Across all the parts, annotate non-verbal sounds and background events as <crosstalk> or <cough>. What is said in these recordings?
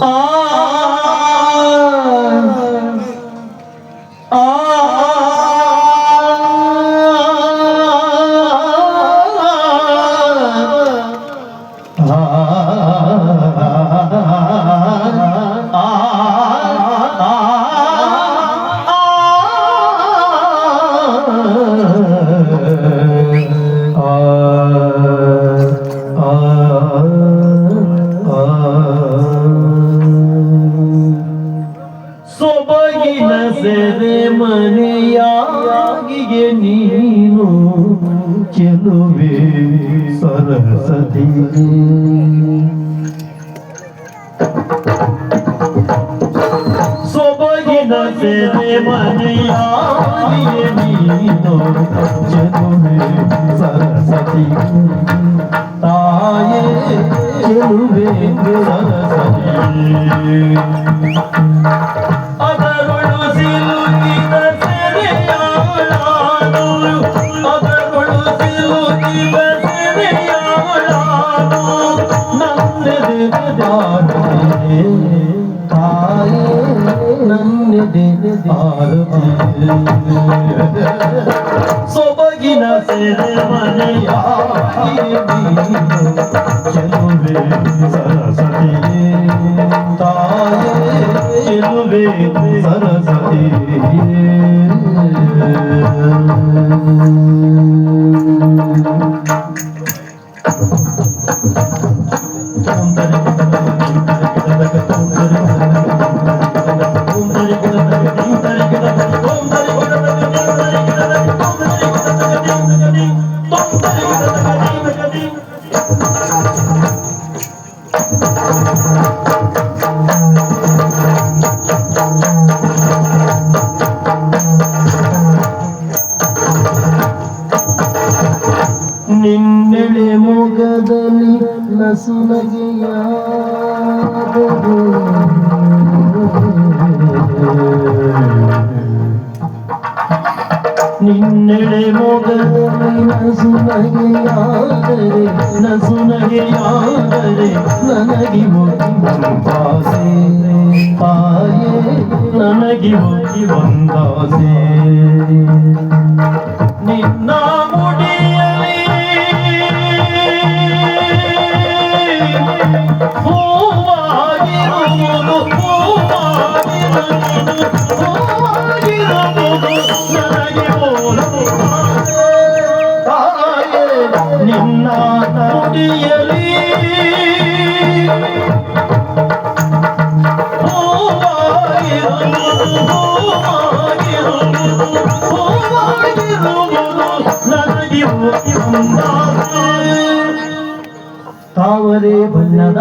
Oh ನೀನು ಚೆಲುವೆ ಸರಸತಿ ಸೊಬಗಿನ ಸೇವೆ ಮನೆಯಾಗಿಗೆ ನೀನು ಚೆಲುವೆ ಸರಸತಿ ತಾಯೇ ಚೆಲುವೆ ಸರಸತಿ <laughs> ಸೊಬಗಿನ ಸೆರೆ ಮನೆಯಾಗಿ ಚೆಲುವೆ ಸರಸತಿಯೇ ತಾಯೇ ಚೆಲುವೆ ಸರಸತಿಯೇ ನಿನ್ನೆಳೆ ಮೊಗದಲ್ಲಿ ನಸುನಗೆಯಾದರು ನಿನ್ನೆಳೆ ಮೊಗದಲ್ಲಿ ನಸುನಗೆಯಾದರೆ ನಸುನಗೆಯಾದರೆ ನನಗೆ ಒಂದಾಸೆ ತಾಯೇ ನನಗೆ ಹೋಗಿ ಒಂದಾಸೆ ನಿನ್ನ ತಾವರೆ ಬಣ್ಣದ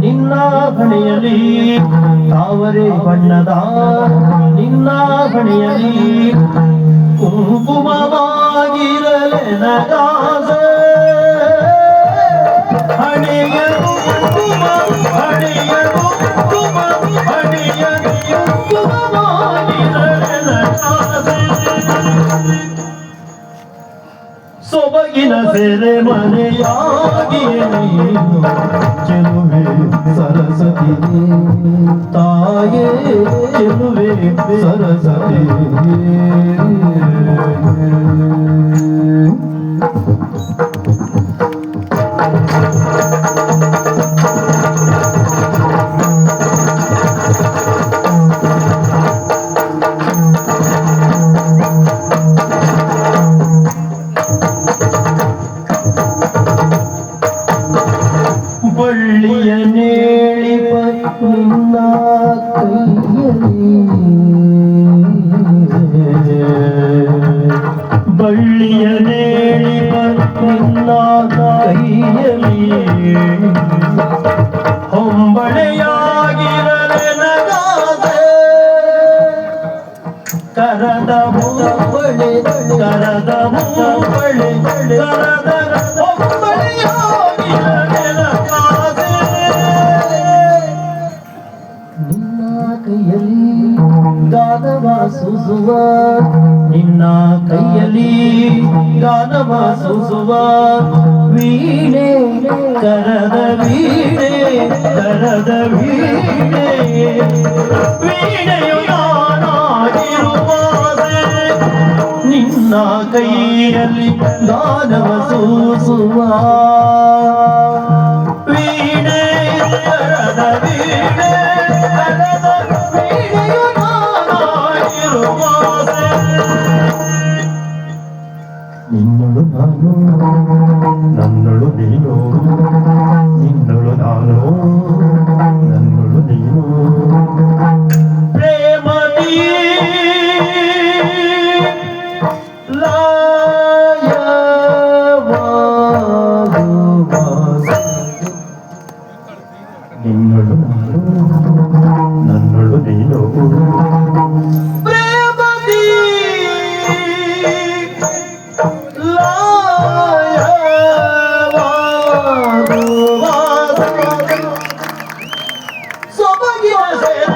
ನಿನ್ನ ಬಣೆಯಲಿ ತಾವರೆ ಬಣ್ಣದ ನಿನ್ನ ಬಣೆಯಲಿ ಕುಂಕುಮವಾಗಿರಲೆ ನಗಾಸೆ ಸೊಬಗಿನ ಸೆರೆ ಮನೆಯಾಗಿ ನೀನು ಚೆಲುವೆ ಸರಸ್ವತಿ ತಾಯೇ ಚೆಲುವೆ ಸರಸ್ವತಿ ಹೊಂಬಳೆಯಾಗಿರಲೆ ನಗಾದೆ. ಕರದ ಮೂಬಳೆ ಕರದ ಗಾನವ ಸುಸುವ ನಿನ್ನ ಕೈಯಲ್ಲಿ ಗಾನವ ಸೂಸುವ ವೀಣೆ ಕರದ ವೀಣೆ ಕರದ ವೀಣೆ. ವೀಣೆಯು ನಾನಾಗಿರುವಾದೆ ನಿನ್ನ ಕೈಯಲ್ಲಿ ದಾನವ ಸೂಸುವ ನಾನು ನನ್ನಳು ನೀನು ನಿನ್ನಳು ನಾನು ನನ್ನಳು ನೀನು.